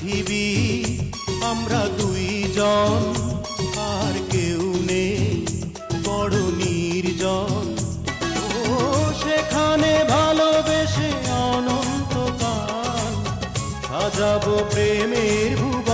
পৃথিবী, আমরা দুইজন, আর কেউ নেই, বড় নির্জন। ও, সেখানে ভালোবেসে অনন্তকাল সাজাবো প্রেমের ভুবন।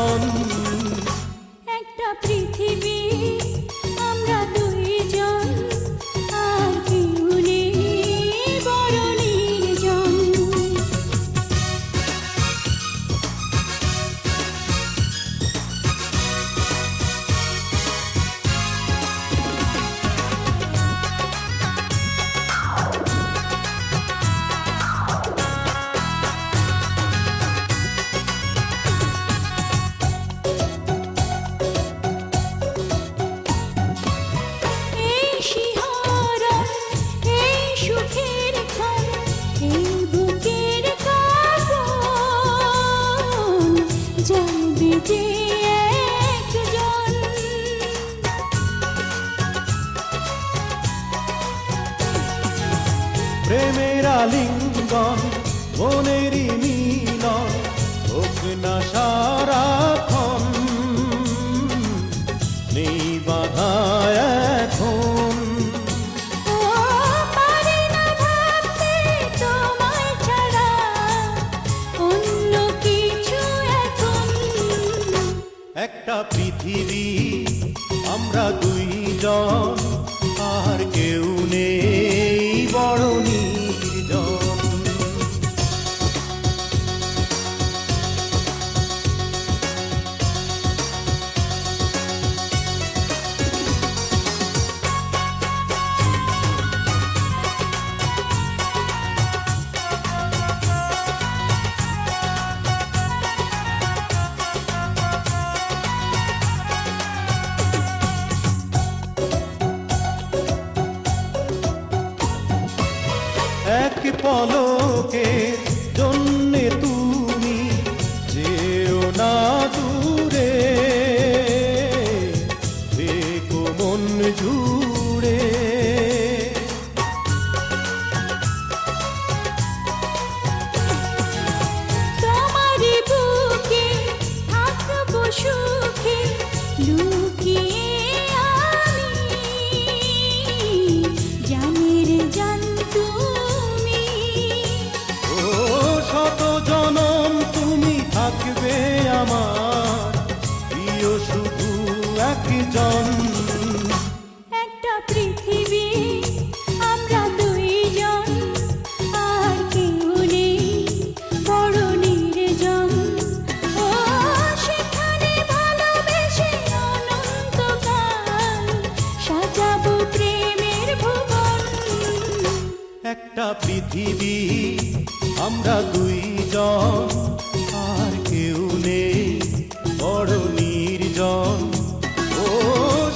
আলিঙ্গন মনেরই মিলন হোক না সারাক্ষণ নেই বাধা এখন। একটা পৃথিবী আমরা দুইজন এক পলকে জন্যে পৃথিবী আমরা দুইজন, আর কেউ নেই, বড় নির্জন। ও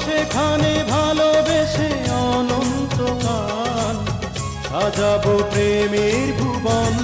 সেখানে ভালোবেসে অনন্তকাল সাজাবো প্রেমের ভুবন।